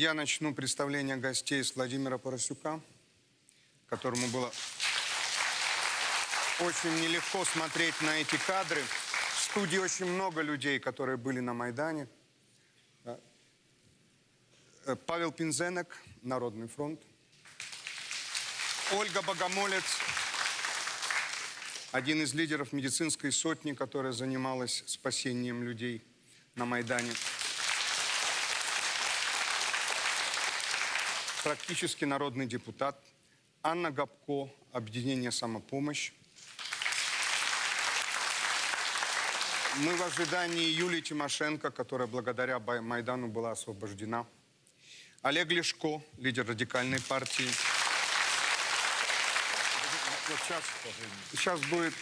Я начну представление гостей с Владимира Поросюка, которому было очень нелегко смотреть на эти кадры. В студии очень много людей, которые были на Майдане. Э, Павел Пинзенек, Народный фронт. Ольга Богомолец, один из лидеров медицинской сотни, которая занималась спасением людей на Майдане. Практически народный депутат. Анна Габко, объединение «Самопомощь». Мы в ожидании Юлии Тимошенко, которая благодаря Майдану была освобождена. Олег Лешко, лидер радикальной партии. Вот сейчас, сейчас будет,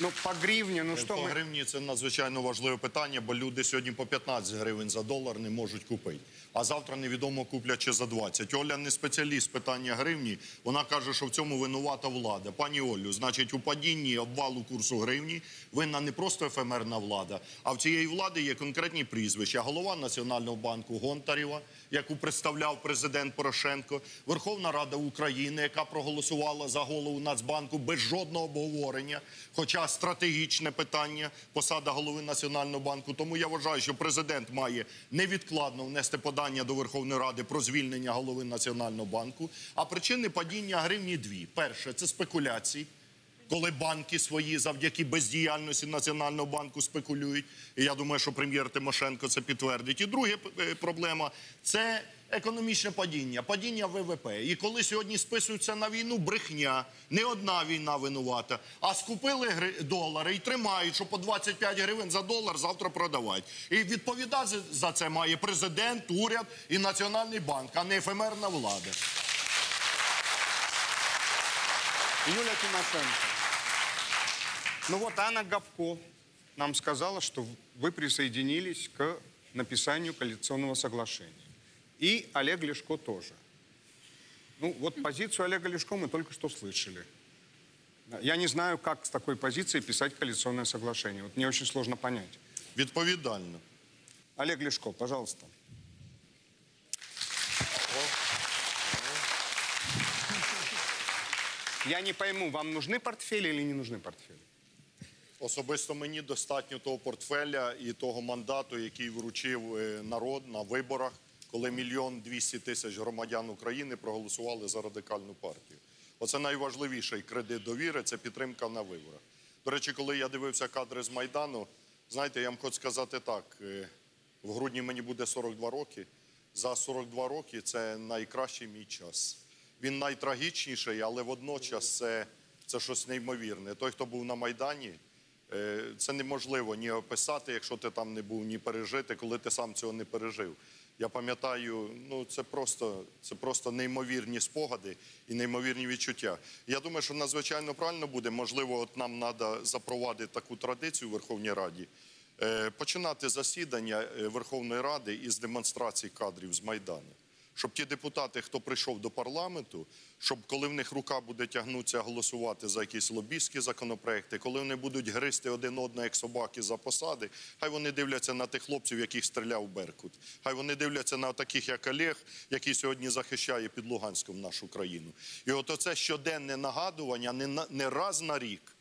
ну, по гривне, ну что По гривні це надзвичайно важливе питання, бо люди сьогодні по 15 гривень за долар не можуть купити. А завтра невідомо куплять чи за 20. Оля не спеціаліст питання гривні. Вона каже, що в цьому винувата влада. Пані Олю, значить, у падінні обвалу курсу гривні винна не просто ефемерна влада, а в цієї влади є конкретні прізвища. Голова Національного банку Гонтарєва, яку представляв президент Порошенко, Верховна Рада України, яка проголосувала за голову Нацбанку без жодного обговорення, хоча стратегічне питання посада голови Національного банку. Тому я вважаю, що президент має невідкладно внести подання до Верховної Ради про звільнення голови Національного банку. А причини падіння гривні дві: перше це спекуляції коли банки свої завдяки бездіяльності Національного банку спекулюють. І я думаю, що прем'єр Тимошенко це підтвердить. І друга е, проблема це економічне падіння, падіння ВВП. І коли сьогодні списуються на війну, брехня, не одна війна винувата, а скупили долари і тримають, що по 25 гривень за долар завтра продавати. І відповідати за це має президент, уряд і Національний банк, а не ефемерна влада. Юлия Тимошенко. Ну вот Анна Гавко нам сказала, что вы присоединились к написанию коалиционного соглашения. И Олег Лешко тоже. Ну вот позицию Олега Лешко мы только что слышали. Я не знаю, как с такой позиции писать коалиционное соглашение. Вот мне очень сложно понять. Відповідально. Олег Лешко, пожалуйста. Я не пойму, вам нужны портфели или не нужны портфели? Особисто мені достатньо того портфеля і того мандату, який вручив е, народ на виборах, коли мільйон двісті тисяч громадян України проголосували за радикальну партію. Оце найважливіший кредит довіри це підтримка на виборах. До речі, коли я дивився кадри з Майдану, знаєте, я вам хочу сказати так: е, в грудні мені буде 42 роки. За 42 роки це найкращий мій час. Він найтрагічніший, але водночас це, це щось неймовірне. Той, хто був на Майдані, Е, Це неможливо ні описати, якщо ти там не був, ні пережити, коли ти сам цього не пережив. Я пам'ятаю, ну це просто, це просто неймовірні спогади і неймовірні відчуття. Я думаю, що надзвичайно правильно буде. Можливо, от нам треба запровадити таку традицію в Верховній Раді. е, Починати засідання е, Верховної Ради із демонстрації кадрів з Майдану. Щоб ті депутати, хто прийшов до парламенту, щоб коли в них рука буде тягнутися голосувати за якісь лобістські законопроекти, коли вони будуть гризти один одного як собаки за посади, хай вони дивляться на тих хлопців, яких стріляв Беркут. Хай вони дивляться на таких, як Олег, який сьогодні захищає під Луганськом нашу країну. І от оце щоденне нагадування не, раз на рік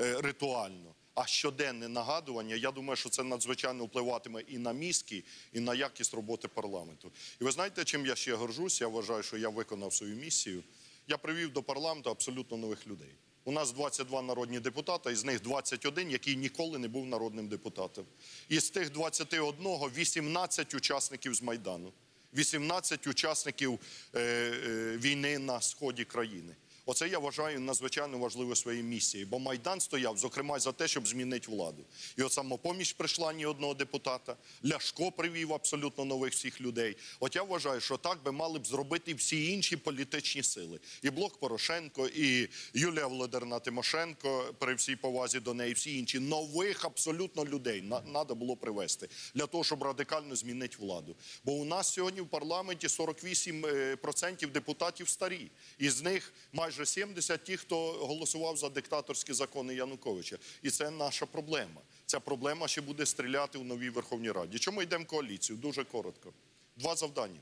е, ритуально. А щоденне нагадування, я думаю, що це надзвичайно впливатиме і на мізки, і на якість роботи парламенту. І ви знаєте, чим я ще горжусь? Я вважаю, що я виконав свою місію. Я привів до парламенту абсолютно нових людей. У нас 22 народні депутати, із них 21, який ніколи не був народним депутатом. Із тих 21 – 18 учасників з Майдану, 18 учасників е, е, війни на сході країни. Оце я вважаю надзвичайно важливою своєю місією, бо Майдан стояв, зокрема, за те, щоб змінити владу. І от самопоміч прийшла ні одного депутата, Ляшко привів абсолютно нових всіх людей. От я вважаю, що так би мали б зробити всі інші політичні сили. І Блок Порошенко, і Юлія Володимирівна Тимошенко, при всій повазі до неї, всі інші нових абсолютно людей треба було привести для того, щоб радикально змінити владу. Бо у нас сьогодні в парламенті 48% депутатів старі, із них майже 70 ті, хто голосував за диктаторські закони Януковича. І це наша проблема. Ця проблема ще буде стріляти у новій Верховній Раді. Чому йдемо в коаліцію? Дуже коротко. Два завдання.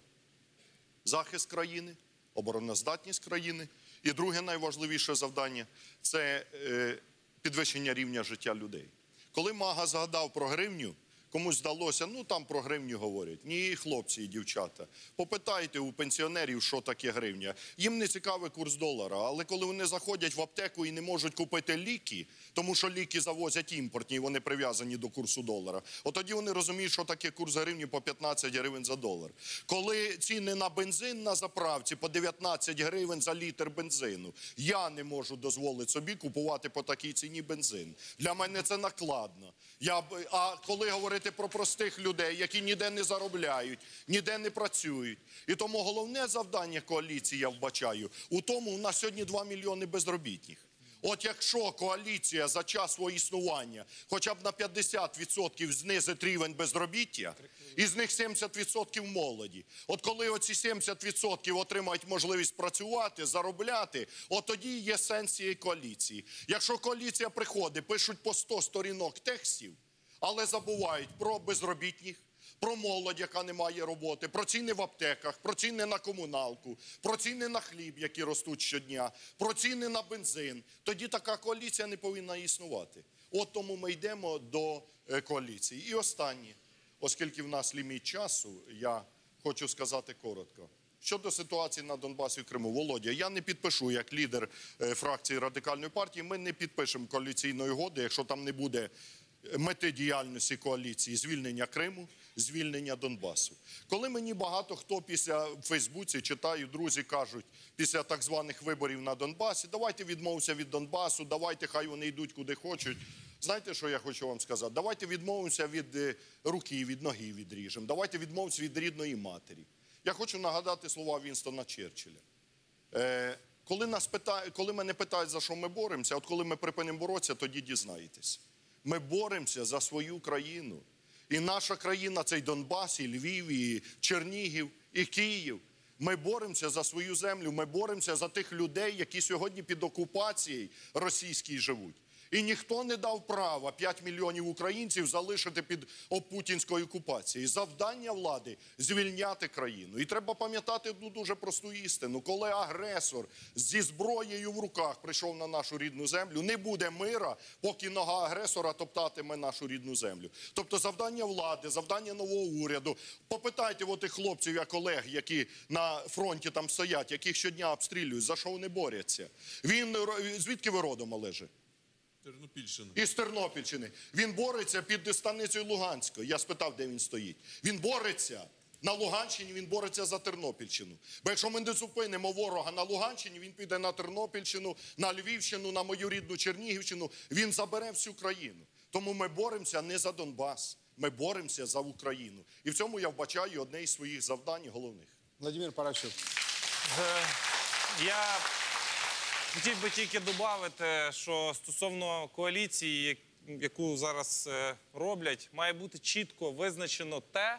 захист країни, обороноздатність країни. І друге найважливіше завдання це е, підвищення рівня життя людей. Коли Мага згадав про гривню, комусь здалося, ну там про гривню говорять. Ні, хлопці і дівчата. Попитайте у пенсіонерів, що таке гривня. Їм не цікавий курс долара, але коли вони заходять в аптеку і не можуть купити ліки, тому що ліки завозять імпортні, і вони прив'язані до курсу долара. От тоді вони розуміють, що таке курс гривні по 15 гривень за долар. Коли ціни на бензин на заправці по 19 гривень за літр бензину, я не можу дозволити собі купувати по такій ціні бензин. Для мене це накладно. Я а коли говорити про простих людей, які ніде не заробляють, ніде не працюють. І тому головне завдання коаліції я вбачаю у тому, у нас сьогодні 2 мільйони безробітних. От якщо коаліція за час свого існування хоча б на 50% знизить рівень безробіття, із них 70% молоді. От коли оці 70% отримають можливість працювати, заробляти, от тоді є сенс цієї коаліції. Якщо коаліція приходить, пишуть по 100 сторінок текстів, але забувають про безробітних, про молодь, яка не має роботи, про ціни в аптеках, про ціни на комуналку, про ціни на хліб, які ростуть щодня, про ціни на бензин. Тоді така коаліція не повинна існувати. От тому ми йдемо до е, коаліції. І останнє, оскільки в нас ліміт часу, я хочу сказати коротко. Щодо ситуації на Донбасі і Криму, Володя, я не підпишу як лідер е, фракції радикальної партії. Ми не підпишемо коаліційної угоди, якщо там не буде мети діяльності коаліції звільнення Криму, звільнення Донбасу. Коли мені багато хто після Фейсбуці читаю, друзі кажуть, після так званих виборів на Донбасі, давайте відмовимося від Донбасу, давайте хай вони йдуть куди хочуть. Знаєте, що я хочу вам сказати? Давайте відмовимося від е, руки, від ноги відріжемо. Давайте відмовимося від рідної матері. Я хочу нагадати слова Вінстона Черчилля. Е, коли, нас питає, коли мене питають, за що ми боремося, от коли ми припинимо боротися, тоді дізнаєтесь. Ми боремося за свою країну. І наша країна це і Донбас, і Львів, і Чернігів, і Київ. Ми боремося за свою землю, ми боремося за тих людей, які сьогодні під окупацією російській живуть. І ніхто не дав права 5 мільйонів українців залишити під путінською окупацією. Завдання влади звільняти країну. І треба пам'ятати одну дуже просту істину: коли агресор зі зброєю в руках прийшов на нашу рідну землю, не буде мира, поки нога агресора топтатиме нашу рідну землю. Тобто, завдання влади, завдання нового уряду. Попитайте тих хлопців, я колег, які на фронті там стоять, яких щодня обстрілюють, за що вони борються. Він звідки ви родом, Олеже? Тернопільщина. Із Тернопільщини. Він бореться під станицею Луганською. Я спитав, де він стоїть. Він бореться. На Луганщині він бореться за Тернопільщину. Бо якщо ми не зупинимо ворога на Луганщині, він піде на Тернопільщину, на Львівщину, на мою рідну Чернігівщину. Він забере всю країну. Тому ми боремося не за Донбас, ми боремося за Україну. І в цьому я вбачаю одне із своїх завдань головних. Владимир Парашев. Е, Я хотів би тільки додати, що стосовно коаліції, яку зараз е, роблять, має бути чітко визначено те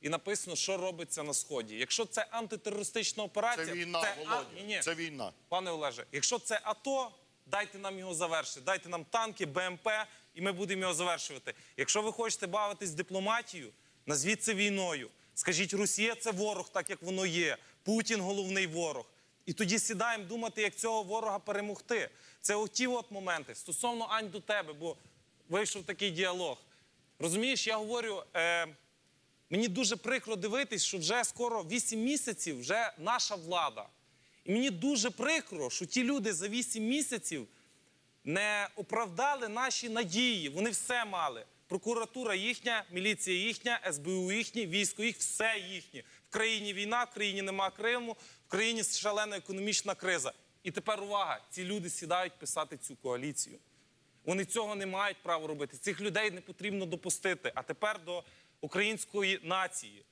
і написано, що робиться на сході. Якщо це антитерористична операція, Це війна, а- Володя. Ні, ні. Це війна. Пане Олеже, якщо це АТО, дайте нам його завершити. Дайте нам танки, БМП, і ми будемо його завершувати. Якщо ви хочете бавитись дипломатією, назвіть це війною. Скажіть, Росія це ворог, так як воно є. Путін головний ворог. І тоді сідаємо думати, як цього ворога перемогти. Це оті от моменти. Стосовно Ань до тебе, бо вийшов такий діалог. Розумієш, я говорю. Е, Мені дуже прикро дивитись, що вже скоро 8 місяців вже наша влада. І мені дуже прикро, що ті люди за 8 місяців не оправдали наші надії. Вони все мали. Прокуратура їхня, міліція їхня, СБУ їхні, військо їх, все їхнє. В країні війна, в країні нема Криму, в країні шалена економічна криза. І тепер увага: ці люди сідають писати цю коаліцію. Вони цього не мають права робити. Цих людей не потрібно допустити. А тепер до української нації.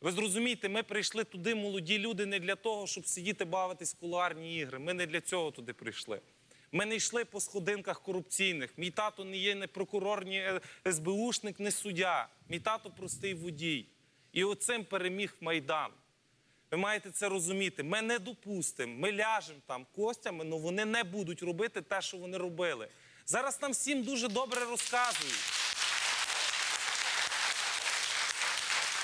Ви зрозумієте, ми прийшли туди, молоді люди, не для того, щоб сидіти бавитись в кулуарні ігри. Ми не для цього туди прийшли. Ми не йшли по сходинках корупційних. Мій тато не є не прокурор, ні е, СБУшник, не суддя. Мій тато простий водій. І оцим переміг Майдан. Ви маєте це розуміти. Ми не допустимо, ми ляжемо там костями, але вони не будуть робити те, що вони робили. Зараз нам всім дуже добре розказують.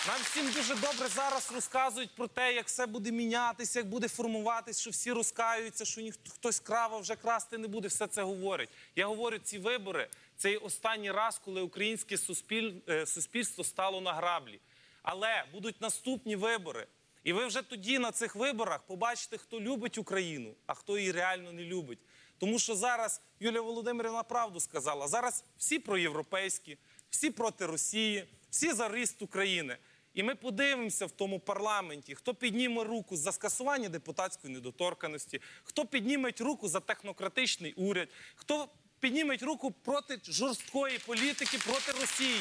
Нам всім дуже добре зараз розказують про те, як все буде мінятися, як буде формуватись, що всі розкаюються, що ніхто хтось крав, вже красти не буде. Все це говорять. Я говорю, ці вибори це останній раз, коли українське суспіль... е, суспільство стало на граблі. Але будуть наступні вибори. І ви вже тоді на цих виборах побачите, хто любить Україну, а хто її реально не любить. Тому що зараз Юлія Володимирівна правду сказала: зараз всі проєвропейські, всі проти Росії, всі за ріст України. І ми подивимося в тому парламенті, хто підніме руку за скасування депутатської недоторканості, хто підніме руку за технократичний уряд, хто підніме руку проти жорсткої політики проти Росії.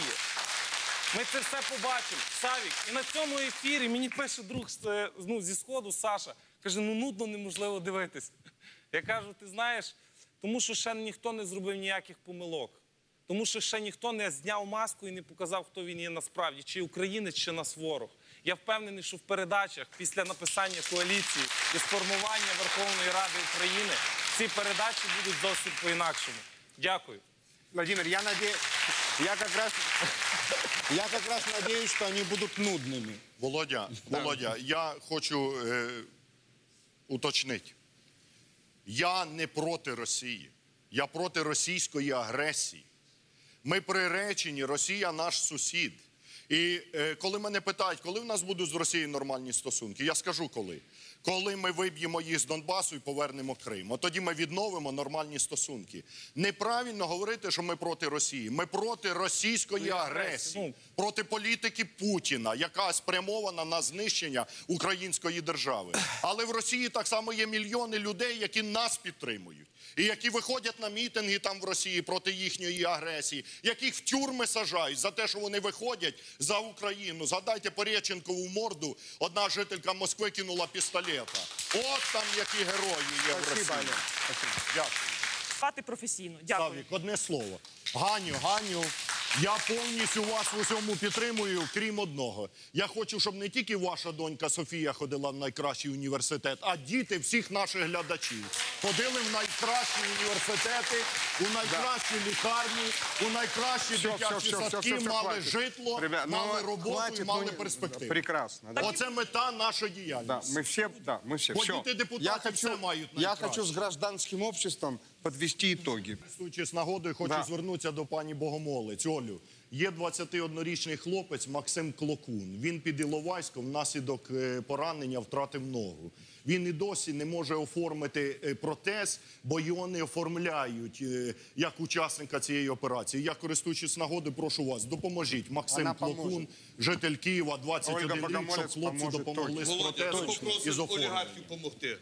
Ми це все побачимо. Савік, і на цьому ефірі мені пише друг е, ну, зі сходу Саша. Каже, ну нудно неможливо дивитись. Я кажу, ти знаєш, тому що ще ніхто не зробив ніяких помилок. Тому що ще ніхто не зняв маску і не показав, хто він є насправді, чи українець, чи нас ворог. Я впевнений, що в передачах після написання коаліції і сформування Верховної Ради України ці передачі будуть зовсім по-інакшому. Дякую. Владимир, я надеюсь, я как раз, я как раз надеюсь, что они будут нудными. Володя, Володя, я хочу е, уточнити. Я не проти Росії. Я проти російської агресії. Ми приречені, Росія наш сусід. І е, коли мене питають, коли в нас будуть з Росією нормальні стосунки, я скажу коли. Коли ми виб'ємо їх з Донбасу і повернемо Крим, от тоді ми відновимо нормальні стосунки. Неправильно говорити, що ми проти Росії. Ми проти російської агресії, Ну. проти політики Путіна, яка спрямована на знищення української держави. Але в Росії так само є мільйони людей, які нас підтримують. І які виходять на мітинги там в Росії проти їхньої агресії, яких в тюрми сажають за те, що вони виходять за Україну. Згадайте Пореченкову морду. Одна жителька Москви кинула пістолета. От там які герої є в Росії. Спасибо. Дякую. Спати професійно. Дякую. Савік, одне слово. Ганю, Ганю, я повністю вас в усьому підтримую, крім одного. Я хочу, щоб не тільки ваша донька Софія ходила в найкращий університет, а діти всіх наших глядачів ходили в найкращі університети, у найкращі лікарні, у найкращі Всё, дитячі всё, всё, садки, всё, всё, мали хватит. житло, Ребят, ну, мали роботу хватит, і мали ну, перспективу. Прекрасно. Да. Оце мета нашої Да, діяльності. мы все, да, мы все. Вот Всё. эти депутаты я хочу, все мают я найкраще. хочу с гражданским обществом подвести итоги. Користуючись нагодою, хочу Да. звернутися до пані Богомолець. Олю, є 21-річний хлопець Максим Клокун. Він під Іловайськом внаслідок е, поранення втратив ногу. Він і досі не може оформити е, протез, бо його не оформляють е, як учасника цієї операції. Я, користуючись нагодою, прошу вас, допоможіть. Максим Вона Клокун, поможе. житель Києва, 21 Ольга рік, щоб хлопцю допомогли точно. з протезом і з оформленням. допомогти.